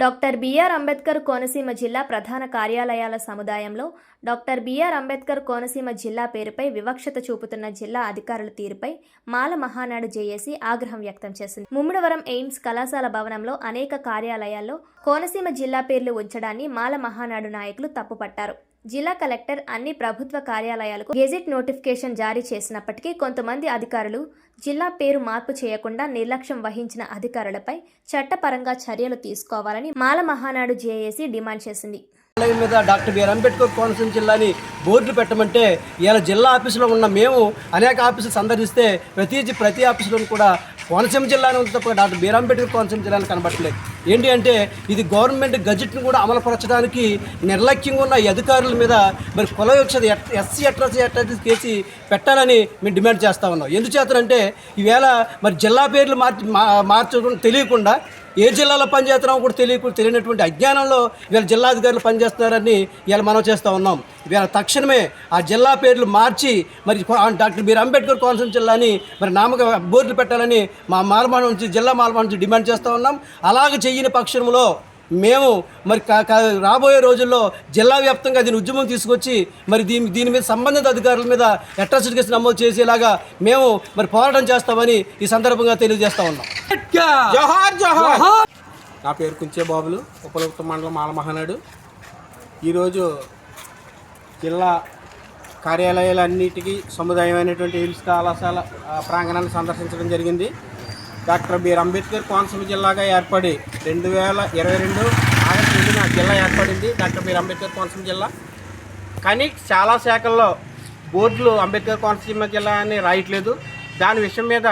Doctor BR Ambedkar Konaseema జిల్లా ప్రధాన కార్యాలయాల సముదాయంలో డాక్టర్ బిఆర్ అంబేద్కర్ కోనసీమ జిల్లా పేరుపై వివక్షత చూపుతున్న జిల్లా అధికారుల తీరుపై మాల మహానాడు జేఏసీ ఆగ్రహం వ్యక్తం చేసింది. ముమ్మడివరం ఎయిమ్స్ కళాశాల భవనంలో అనేక కార్యాలయాల్లో కోనసీమ జిల్లా పేర్లు ఉంచడాన్ని మాల మహానాడు నాయకులు తప్పుపట్టారు. జిల్లా కలెక్టర్ అన్ని ప్రభుత్వ కార్యాలయాలకు గెజిట్ నోటిఫికేషన్ జారీ చేసినప్పటికీ కొంతమంది అధికారులు జిల్లా పేరు మార్పు చేయకుండా నిర్లక్ష్యం వహించిన అధికారులపై చట్టపరంగా చర్యలు తీసుకోవాలని మాల మహానాడు జేఏసీ డిమాండ్ చేసింది. ఆలయం మీద డాక్టర్ బిఆర్ అంబేద్కర్ కోనసీమ జిల్లాని బోర్డులు పెట్టమంటే ఇలా జిల్లా ఆఫీసులో ఉన్న మేము అనేక ఆఫీసులు సందర్శిస్తే ప్రతి ప్రతి ఆఫీసులోనూ కూడా కోనసీమ జిల్లాని ఉంది తప్ప డాక్టర్ బిఆర్ అంబేద్కర్ కోనసీమ జిల్లాని కనబట్టలేదు. ఏంటి అంటే ఇది గవర్నమెంట్ గజెట్ను కూడా అమలుపరచడానికి నిర్లక్ష్యంగా ఉన్న ఈ అధికారుల మీద మరి కుల వివక్షత ఎస్సీ అట్రాసిటీ అట్రాసిటీ కేసు పెట్టాలని మేము డిమాండ్ చేస్తా ఉన్నాం. ఎందుచేతనంటే ఈవేళ మరి జిల్లా పేర్లు మార్చి మార్చడం తెలియకుండా ఏ జిల్లాలో పనిచేస్తున్నామో కూడా తెలియకుండా తెలియనటువంటి అజ్ఞానంలో వీళ్ళ జిల్లాధికారులు పనిచేస్తున్నారని వీళ్ళ మనం చేస్తూ ఉన్నాం. వీళ్ళ తక్షణమే ఆ జిల్లా పేర్లు మార్చి మరి డాక్టర్ బీర్ అంబేద్కర్ కోనసీమ జిల్లాని మరి నామక బోర్డులు పెట్టాలని మా మాలమాన నుంచి జిల్లా మాలమాన నుంచి డిమాండ్ చేస్తూ ఉన్నాం. అలాగ చెయ్యని పక్షంలో మేము మరి కా- కా- రాబోయే రోజుల్లో జిల్లా వ్యాప్తంగా దీని ఉద్యమం తీసుకొచ్చి మరి దీని దీని మీద సంబంధిత అధికారుల మీద అట్రాసిటీ కేసు నమోదు చేసేలాగా మేము మరి పోరాటం చేస్తామని ఈ సందర్భంగా తెలియజేస్తా ఉన్నాం. జోహార్ జోహార్. నా పేరు కుంచే బాబులు ఉపలగుప్త మండలం మాల మహానాడు ఈరోజు జిల్లా కార్యాలయాలన్నిటికీ సముదాయమైనటువంటి హిల్స్ కళాశాల ప్రాంగణాన్ని సందర్శించడం జరిగింది. డాక్టర్ బిఆర్ అంబేద్కర్ కోనసీమ జిల్లాగా ఏర్పడి రెండు వేల ఇరవై రెండు ఆగస్టు రెండున జిల్లా ఏర్పడింది డాక్టర్ బిఆర్ అంబేద్కర్ కోనసీమ జిల్లా. కానీ చాలా శాఖల్లో బోర్డులు అంబేద్కర్ కోనసీమ జిల్లా అని రాయట్లేదు. దాని విషయం మీద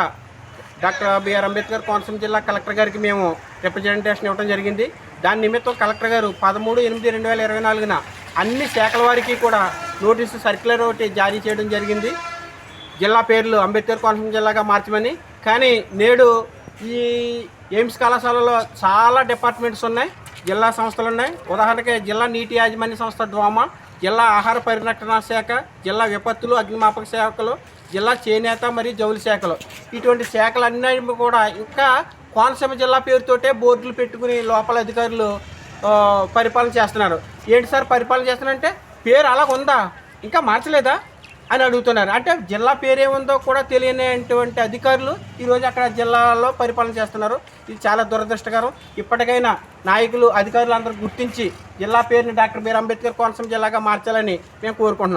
డాక్టర్ బిఆర్ అంబేద్కర్ కోనసీమ జిల్లా కలెక్టర్ గారికి మేము రిప్రజెంటేషన్ ఇవ్వడం జరిగింది. దాని నిమిత్తం కలెక్టర్ గారు పదమూడు ఎనిమిది రెండు వేల ఇరవై నాలుగున అన్ని శాఖల వారికి కూడా నోటీసు సర్క్యులర్ ఒకటి జారీ చేయడం జరిగింది. జిల్లా పేర్లు అంబేద్కర్ కోనసీమ జిల్లాగా మార్చమని. కానీ నేడు ఈ ఎయిమ్స్ కళాశాలలో చాలా డిపార్ట్మెంట్స్ ఉన్నాయి జిల్లా సంస్థలు ఉన్నాయి. ఉదాహరణకి జిల్లా నీటి యాజమాన్య సంస్థ డ్వామా జిల్లా ఆహార పరిరక్షణ శాఖ జిల్లా విపత్తులు అగ్నిమాపక శాఖలు జిల్లా చేనేత మరియు జౌలి శాఖలు. ఇటువంటి శాఖలన్నీ కూడా ఇంకా కోనసీమ జిల్లా పేరుతోటే బోర్డులు పెట్టుకుని లోపల అధికారులు పరిపాలన చేస్తున్నారు. ఏంటి సార్ పరిపాలన చేస్తున్నారంటే పేరు అలాగ ఉందా ఇంకా మార్చలేదా? అని అడుగుతున్నారు. అంటే జిల్లా పేరేముందో కూడా తెలియనటువంటి అధికారులు ఈరోజు అక్కడ జిల్లాలో పరిపాలన చేస్తున్నారు. ఇది చాలా దురదృష్టకరం. ఇప్పటికైనా నాయకులు అధికారులు అందరూ గుర్తించి జిల్లా పేరుని డాక్టర్ బిఆర్ అంబేద్కర్ కోనసీమ జిల్లాగా మార్చాలని మేము కోరుకుంటున్నాం.